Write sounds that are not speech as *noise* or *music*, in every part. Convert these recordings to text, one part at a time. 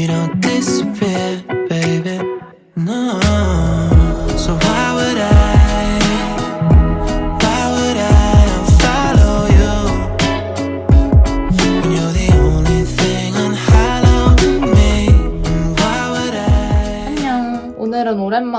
You don't disappear, baby. No.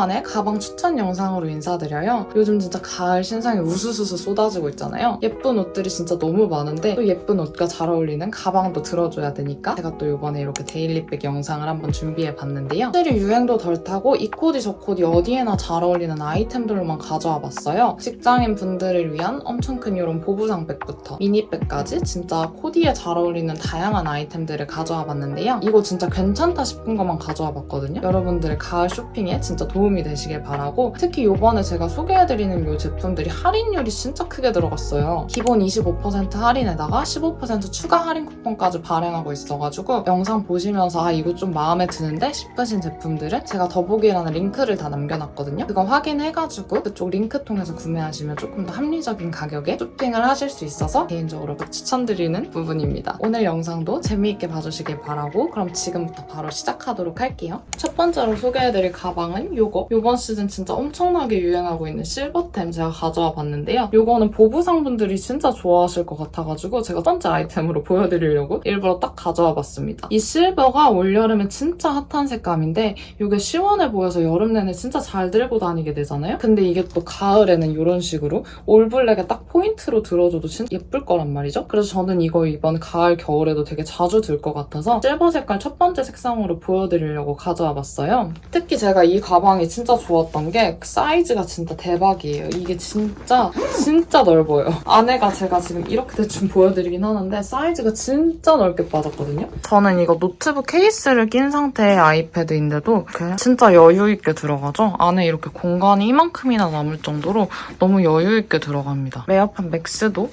만에 가방 추천 영상으로 인사드려요. 요즘 진짜 가을 신상이 우수수수 쏟아지고 있잖아요. 예쁜 옷들이 진짜 너무 많은데 또 예쁜 옷과 잘 어울리는 가방도 들어줘야 되니까 제가 또 이번에 이렇게 데일리백 영상을 한번 준비해 봤는데요. 확실히 유행도 덜 타고 이 코디 저 코디 어디에나 잘 어울리는 아이템들로만 가져와 봤어요. 직장인 분들을 위한 엄청 큰 이런 보부상백부터 미니백까지 진짜 코디에 잘 어울리는 다양한 아이템들을 가져와 봤는데요. 이거 진짜 괜찮다 싶은 것만 가져와 봤거든요. 여러분들의 가을 쇼핑에 진짜 도움이 되시길 바라고 특히 이번에 제가 소개해드리는 이 제품들이 할인율이 진짜 크게 들어갔어요. 기본 25% 할인에다가 15% 추가 할인 쿠폰까지 발행하고 있어가지고 영상 보시면서 아 이거 좀 마음에 드는데 싶으신 제품들은 제가 더보기란에 링크를 다 남겨놨거든요. 그거 확인해가지고 그쪽 링크 통해서 구매하시면 조금 더 합리적인 가격에 쇼핑을 하실 수 있어서 개인적으로 추천드리는 부분입니다. 오늘 영상도 재미있게 봐주시길 바라고 그럼 지금부터 바로 시작하도록 할게요. 첫 번째로 소개해드릴 가방은 요거. 요번 시즌 진짜 엄청나게 유행하고 있는 실버템 제가 가져와 봤는데요. 요거는 보부상분들이 진짜 좋아하실 것 같아가지고 제가 첫 번째 아이템으로 *laughs* 보여드리려고 일부러 딱 가져와 봤습니다. 이 실버가 올여름에 진짜 핫한 색감인데 이게 시원해 보여서 여름 내내 진짜 잘 들고 다니게 되잖아요? 근데 이게 또 가을에는 이런 식으로 올블랙에 딱 포인트로 들어줘도 진짜 예쁠 거란 말이죠? 그래서 저는 이거 이번 가을, 겨울에도 되게 자주 들 것 같아서 실버 색깔 첫 번째 색상으로 보여드리려고 가져와 봤 어요. 특히 제가 이 가방이 진짜 좋았던 게 사이즈가 진짜 대박이에요. 이게 진짜 진짜 넓어요. 안에가 제가 지금 이렇게 대충 보여드리긴 하는데 사이즈가 진짜 넓게 빠졌거든요. 저는 이거 노트북 케이스를 낀 상태의 아이패드인데도 이렇게 진짜 여유 있게 들어가죠. 안에 이렇게 공간이 이만큼이나 남을 정도로 너무 여유 있게 들어갑니다. 레어판 맥스도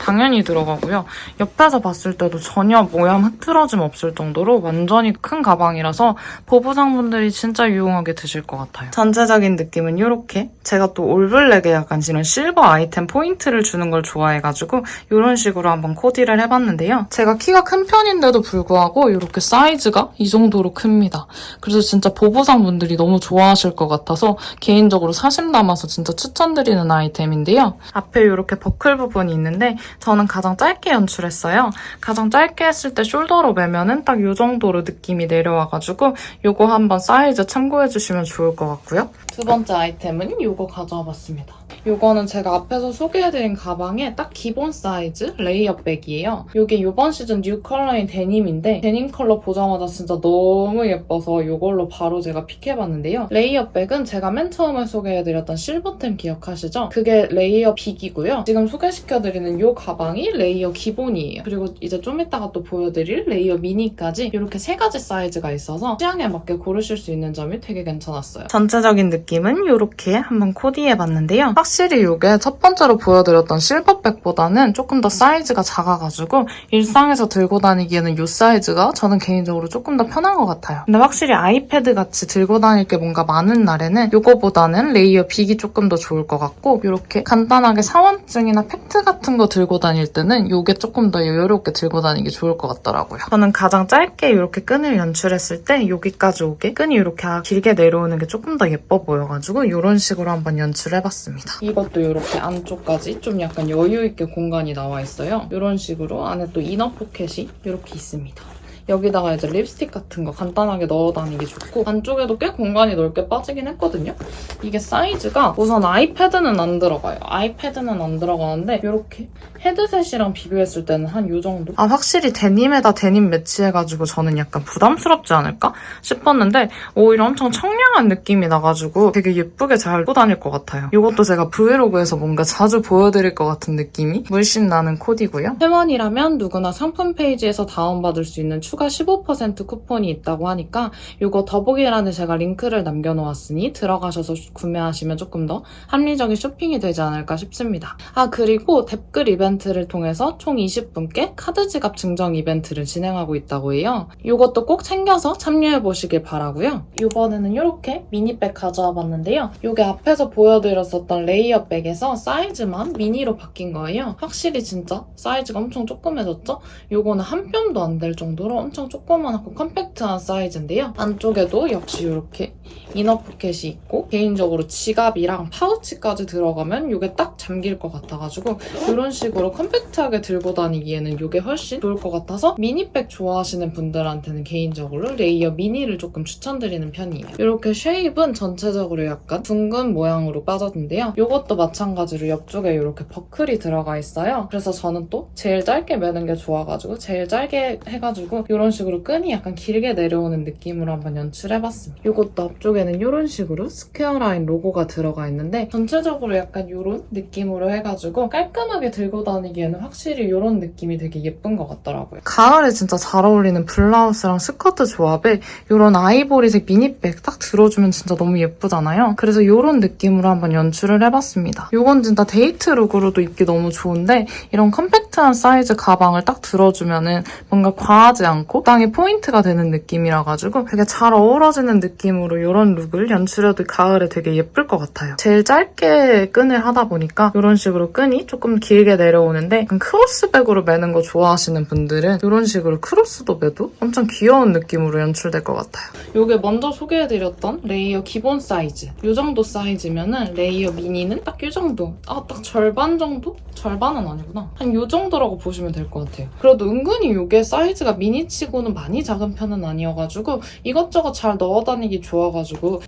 당연히 들어가고요. 옆에서 봤을 때도 전혀 모양 흐트러짐 없을 정도로 완전히 큰 가방이라서 보부상분들이 진짜 유용하게 드실 것 같아요. 전체적인 느낌은 이렇게 제가 또 올블랙에 약간 이런 실버 아이템 포인트를 주는 걸 좋아해가지고 이런 식으로 한번 코디를 해봤는데요. 제가 키가 큰 편인데도 불구하고 이렇게 사이즈가 이 정도로 큽니다. 그래서 진짜 보부상분들이 너무 좋아하실 것 같아서 개인적으로 사심 담아서 진짜 추천드리는 아이템인데요. 앞에 이렇게 버클 부분이 있는데 저는 가장 짧게 연출했어요. 가장 짧게 했을 때 숄더로 매면은 딱 이 정도로 느낌이 내려와가지고 이거 한번 사이즈 참고해주시면 좋을 것 같고요. 두 번째 아이템은 이거 가져와 봤습니다. 이거는 제가 앞에서 소개해드린 가방의 딱 기본 사이즈 레이어백이에요. 이게 이번 시즌 뉴 컬러인 데님인데 데님 컬러 보자마자 진짜 너무 예뻐서 이걸로 바로 제가 픽해봤는데요. 레이어백은 제가 맨 처음에 소개해드렸던 실버템 기억하시죠? 그게 레이어 빅이고요. 지금 소개시켜드리는 이 가방이 레이어 기본이에요. 그리고 이제 좀 이따가 또 보여드릴 레이어 미니까지 이렇게 세 가지 사이즈가 있어서 취향에 맞게 고르실 수 있는 점이 되게 괜찮았어요. 전체적인 느낌 은 이렇게 한번 코디해봤는데요. 확실히 이게 첫 번째로 보여드렸던 실버백보다는 조금 더 사이즈가 작아가지고 일상에서 들고 다니기에는 이 사이즈가 저는 개인적으로 조금 더 편한 것 같아요. 근데 확실히 아이패드 같이 들고 다닐 게 뭔가 많은 날에는 이거보다는 레이어 빅이 조금 더 좋을 것 같고 이렇게 간단하게 사원증이나 팩트 같은 거 들고 다닐 때는 이게 조금 더 여유롭게 들고 다니기 좋을 것 같더라고요. 저는 가장 짧게 이렇게 끈을 연출했을 때 여기까지 오게 끈이 이렇게 길게 내려오는 게 조금 더 예뻐 보여 가지고 이런 식으로 한번 연출해봤습니다. 이것도 이렇게 안쪽까지 좀 약간 여유 있게 공간이 나와 있어요. 이런 식으로 안에 또 이너 포켓이 이렇게 있습니다. 여기다가 이제 립스틱 같은 거 간단하게 넣어 다니기 좋고 안쪽에도 꽤 공간이 넓게 빠지긴 했거든요. 이게 사이즈가 우선 아이패드는 안 들어가요. 아이패드는 안 들어가는데 이렇게 헤드셋이랑 비교했을 때는 한 이 정도? 아 확실히 데님에다 데님 매치해가지고 저는 약간 부담스럽지 않을까 싶었는데 오히려 엄청 청량한 느낌이 나가지고 되게 예쁘게 잘 입고 다닐 것 같아요. 이것도 제가 브이로그에서 뭔가 자주 보여드릴 것 같은 느낌이 물씬 나는 코디고요. 회원이라면 누구나 상품 페이지에서 다운받을 수 있는 추가 15% 쿠폰이 있다고 하니까 이거 더보기란에 제가 링크를 남겨놓았으니 들어가셔서 구매하시면 조금 더 합리적인 쇼핑이 되지 않을까 싶습니다. 아 그리고 댓글 이벤트를 통해서 총 20분께 카드 지갑 증정 이벤트를 진행하고 있다고 해요. 이것도 꼭 챙겨서 참여해 보시길 바라고요. 이번에는 이렇게 미니백 가져와 봤는데요. 이게 앞에서 보여드렸었던 레이어 백에서 사이즈만 미니로 바뀐 거예요. 확실히 진짜 사이즈가 엄청 조그매졌죠? 이거는 한 뼘도 안 될 정도로 엄청 조그만하고 컴팩트한 사이즈인데요. 안쪽에도 역시 이렇게 이너 포켓이 있고 개인적으로 지갑이랑 파우치까지 들어가면 이게 딱 잠길 것 같아가지고 이런 식으로 컴팩트하게 들고 다니기에는 이게 훨씬 좋을 것 같아서 미니백 좋아하시는 분들한테는 개인적으로 레이어 미니를 조금 추천드리는 편이에요. 이렇게 쉐입은 전체적으로 약간 둥근 모양으로 빠졌는데요. 이것도 마찬가지로 옆쪽에 이렇게 버클이 들어가 있어요. 그래서 저는 또 제일 짧게 매는 게 좋아가지고 제일 짧게 해가지고 이런 식으로 끈이 약간 길게 내려오는 느낌으로 한번 연출해봤습니다. 이것도 앞쪽에는 이런 식으로 스퀘어 라인 로고가 들어가 있는데 전체적으로 약간 이런 느낌으로 해가지고 깔끔하게 들고 다니기에는 확실히 이런 느낌이 되게 예쁜 것 같더라고요. 가을에 진짜 잘 어울리는 블라우스랑 스커트 조합에 이런 아이보리색 미니백 딱 들어주면 진짜 너무 예쁘잖아요. 그래서 이런 느낌으로 한번 연출을 해봤습니다. 이건 진짜 데이트 룩으로도 입기 너무 좋은데 이런 컴팩트한 사이즈 가방을 딱 들어주면은 뭔가 과하지 않고 땅에 포인트가 되는 느낌이라 가지고 되게 잘 어우러지는 느낌으로 이런 룩을 연출해도 가을에 되게 예쁠 것 같아요. 제일 짧게 끈을 하다 보니까 이런 식으로 끈이 조금 길게 내려오는데 크로스백으로 매는 거 좋아하시는 분들은 이런 식으로 크로스도 매도 엄청 귀여운 느낌으로 연출될 것 같아요. 이게 먼저 소개해드렸던 레이어 기본 사이즈 이 정도 사이즈면은 레이어 미니는 딱 이 정도 아 딱 절반 정도? 절반은 아니구나 한 이 정도라고 보시면 될 것 같아요 그래도 은근히 이게 사이즈가 미니치고는 많이 작은 편은 아니어가지고 이것저것 잘 넣어 다니기 좋아가지고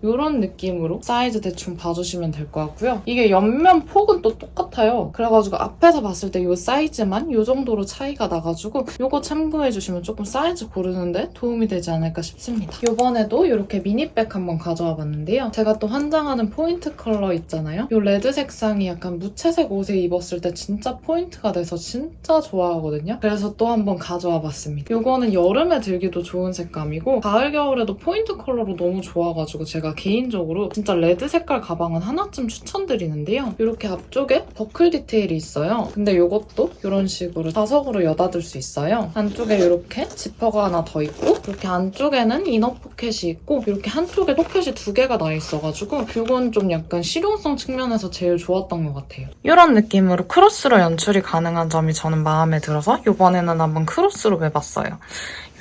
이런 느낌으로 사이즈 대충 봐주시면 될 것 같고요. 이게 옆면 폭은 또 똑같아요. 그래가지고 앞에서 봤을 때 이 사이즈만 이 정도로 차이가 나가지고 이거 참고해주시면 조금 사이즈 고르는데 도움이 되지 않을까 싶습니다. 이번에도 이렇게 미니백 한번 가져와 봤는데요. 제가 또 환장하는 포인트 컬러 있잖아요. 이 레드 색상이 약간 무채색 옷에 입었을 때 진짜 포인트가 돼서 진짜 좋아하거든요. 그래서 또 한번 가져와 봤습니다. 이거는 여름에 들기도 좋은 색감이고 가을 겨울에도 포인트 컬러로 너무 좋아가지고 제가 개인적으로 진짜 레드 색깔 가방은 하나쯤 추천드리는데요 이렇게 앞쪽에 버클 디테일이 있어요 근데 이것도 이런 식으로 자석으로 여닫을 수 있어요 안쪽에 이렇게 지퍼가 하나 더 있고 이렇게 안쪽에는 이너 포켓이 있고 이렇게 한쪽에 포켓이 두 개가 나 있어가지고 이건 좀 약간 실용성 측면에서 제일 좋았던 것 같아요. 이런 느낌으로 크로스로 연출이 가능한 점이 저는 마음에 들어서 이번에는 한번 크로스로 매봤어요.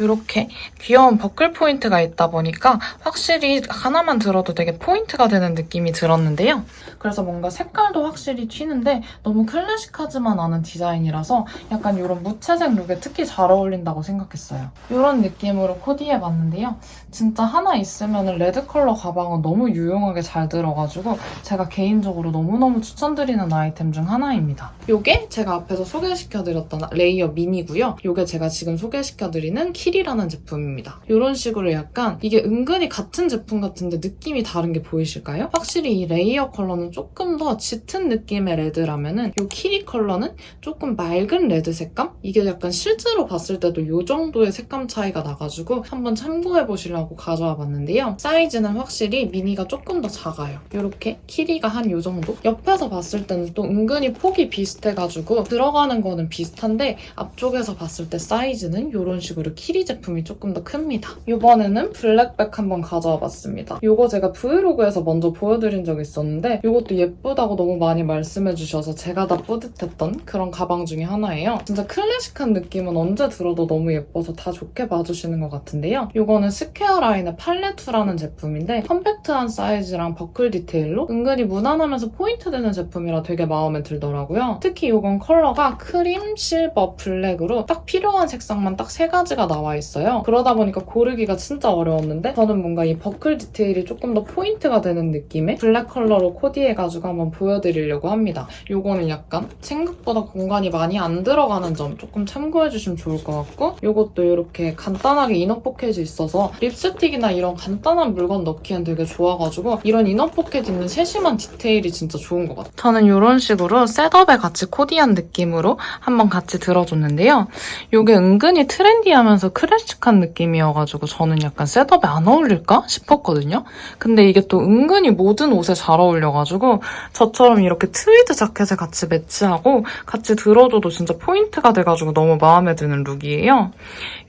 이렇게 귀여운 버클 포인트가 있다 보니까 확실히 하나만 들어도 되게 포인트가 되는 느낌이 들었는데요. 그래서 뭔가 색깔도 확실히 튀는데 너무 클래식하지만 않은 디자인이라서 약간 이런 무채색 룩에 특히 잘 어울린다고 생각했어요. 이런 느낌으로 코디해봤는데요. 진짜 하나 있으면 레드 컬러 가방은 너무 유용하게 잘 들어가지고 제가 개인적으로 너무너무 추천드리는 아이템 중 하나입니다. 이게 제가 앞에서 소개시켜드렸던 레이어 미니고요. 이게 제가 지금 소개시켜드리는 킬이라는 제품입니다. 이런 식으로 약간 이게 은근히 같은 제품 같은데 느낌이 다른 게 보이실까요? 확실히 이 레이어 컬러는 조금 더 짙은 느낌의 레드라면은 이 키리 컬러는 조금 맑은 레드 색감? 이게 약간 실제로 봤을 때도 이 정도의 색감 차이가 나가지고 한번 참고해 보시려고 가져와 봤는데요. 사이즈는 확실히 미니가 조금 더 작아요. 이렇게 키리가 한 이 정도? 옆에서 봤을 때는 또 은근히 폭이 비슷해가지고 들어가는 거는 비슷한데 앞쪽에서 봤을 때 사이즈는 이런 식으로 키리 제품이 조금 더 큽니다. 이번에는 블랙백 한번 가져와 봤습니다. 이거 제가 브이로그에서 먼저 보여드린 적이 있었는데 이것도 예쁘다고 너무 많이 말씀해 주셔서 제가 다 뿌듯했던 그런 가방 중에 하나예요. 진짜 클래식한 느낌은 언제 들어도 너무 예뻐서 다 좋게 봐주시는 것 같은데요. 이거는 스퀘어 라인의 팔레투라는 제품인데 컴팩트한 사이즈랑 버클 디테일로 은근히 무난하면서 포인트 되는 제품이라 되게 마음에 들더라고요. 특히 이건 컬러가 크림, 실버, 블랙으로 딱 필요한 색상만 딱 세 가지가 나와 있어요. 그러다 보니까 고르기가 진짜 어려웠는데 저는 뭔가 이 버클 디테일이 조금 더 포인트가 되는 느낌의 블랙 컬러로 코디해가지고 한번 보여드리려고 합니다. 이거는 약간 생각보다 공간이 많이 안 들어가는 점 조금 참고해주시면 좋을 것 같고 이것도 이렇게 간단하게 이너 포켓이 있어서 립스틱이나 이런 간단한 물건 넣기엔 되게 좋아가지고 이런 이너 포켓 있는 세심한 디테일이 진짜 좋은 것 같아요. 저는 이런 식으로 셋업에 같이 코디한 느낌으로 한번 같이 들어줬는데요. 이게 은근히 트렌디하면서 클래식한 느낌이어가지고 저는 약간 셋업에 안 어울릴까 싶었거든요. 근데 이게 또 은근히 모든 옷에 잘 어울려가지고 저처럼 이렇게 트위드 자켓에 같이 매치하고 같이 들어줘도 진짜 포인트가 돼가지고 너무 마음에 드는 룩이에요.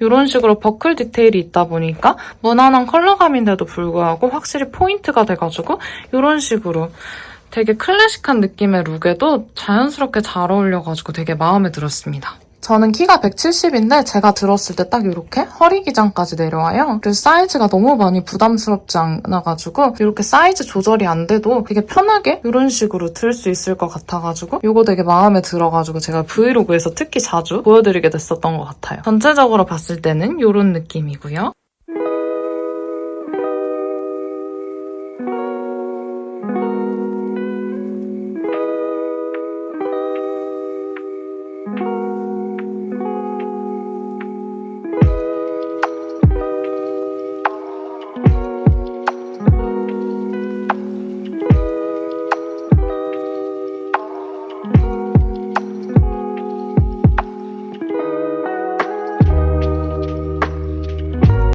이런 식으로 버클 디테일이 있다 보니까 무난한 컬러감인데도 불구하고 확실히 포인트가 돼가지고 이런 식으로 되게 클래식한 느낌의 룩에도 자연스럽게 잘 어울려가지고 되게 마음에 들었습니다. 저는 키가 170인데 제가 들었을 때 딱 이렇게 허리 기장까지 내려와요. 그래서 사이즈가 너무 많이 부담스럽지 않아가지고 이렇게 사이즈 조절이 안 돼도 되게 편하게 이런 식으로 들 수 있을 것 같아가지고 이거 되게 마음에 들어가지고 제가 브이로그에서 특히 자주 보여드리게 됐었던 것 같아요. 전체적으로 봤을 때는 이런 느낌이고요.